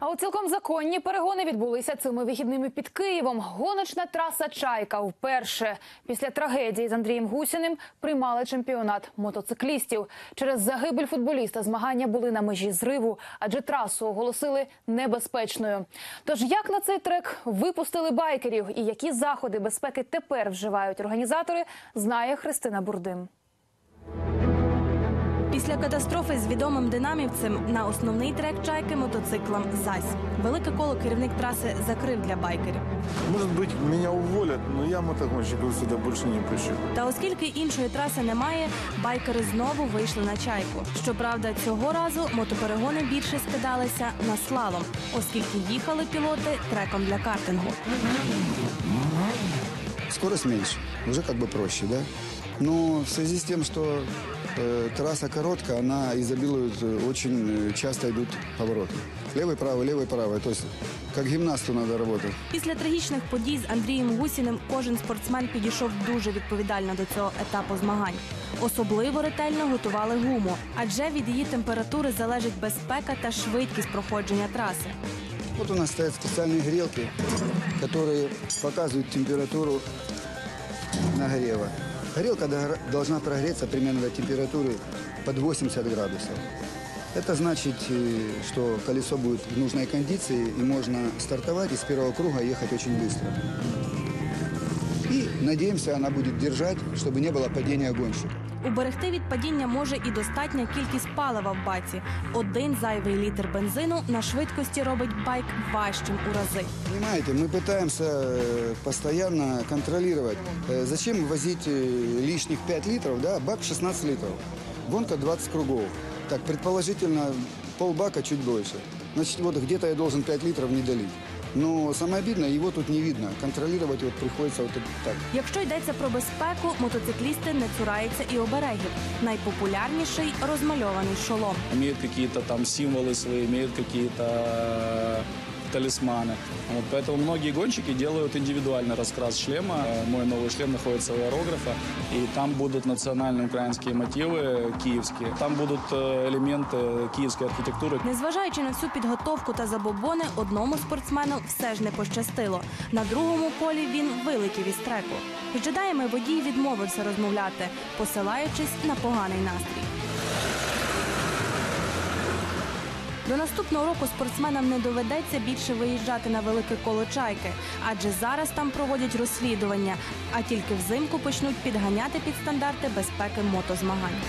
А от цілком законні перегони відбулися цими вихідними під Києвом. Гоночна траса Чайка вперше після трагедії з Андрієм Гусіним приймали чемпіонат мотоциклістів. Через загибель футболіста змагання були на межі зриву, адже трасу оголосили небезпечною. Тож як на цей трек випустили байкерів і які заходи безпеки тепер вживають організатори, знає Христина Бурдим. Після катастрофи з відомим динамівцем на основний трек чайки мотоциклам зась. Велике коло керівник траси закрив для байкерів. Может быть, меня уволят, но я мотогонщиков сюда больше не пущу. Та оскільки іншої траси немає, байкери знову вийшли на чайку. Щоправда, цього разу мотоперегони більше скидалися на слалом, оскільки їхали пілоти треком для картингу. Скорость меньше, уже как бы проще, да? Но в связи с тем, что э, трасса короткая, она изобилует, э, очень э, часто идут повороты. Левый, правый, левый, правый. То есть как гимнасту надо работать. Після трагічних подій з Андрієм Гусіним кожен спортсмен підійшов дуже відповідально до цього етапу змагань. Особливо ретельно готували гуму, адже від її температури залежить безпека та швидкість проходження траси. Вот у нас стоят специальные грелки, которые показывают температуру нагрева. Догра- должна прогреться примерно до температуры под 80 градусов. Это значит, э, что колесо будет в нужной кондиции и можно стартовать и с первого круга ехать очень быстро. И надеемся, она будет держать, чтобы не было падения гонщика. Уберегти від падіння може і достатня кількість палива в баці. Один зайвий літр бензину на швидкості робить байк важчим у рази. Понимаете, мы пытаемся э, постоянно контролировать. Э, Зачем возить э, лишних 5 литров, да? Бак 16 литров. Гонка 20 кругов. Так, предположительно, полбака чуть больше. Значит, вот где-то я должен 5 литров не долить. Ну, самое обидное, его тут не видно. Контролировать вот приходится вот так. Якщо йдеться про безпеку, мотоциклісти не цураються і оберегів. Найпопулярніший розмальований шолом. имеют какие-то там символы свои, имеют какие-то э, талисманы. Вот, поэтому многие гонщики делают индивидуальный раскрас шлема. Э, Мой новый шлем находится у аэрографа, и там будут национальные украинские мотивы киевские. Там будут э, элементы киевской архитектуры. Незважаючи на всю підготовку та забобони, одному спортсмену все ж не пощастило. На другому полі він вилетів із треку. З джедаями водій відмовився розмовляти, посилаючись на поганий настрій. До наступного року спортсменам не доведеться більше виїжджати на велике коло чайки, адже зараз там проводять розслідування, а тільки взимку почнуть підганяти під стандарти безпеки мотозмагань.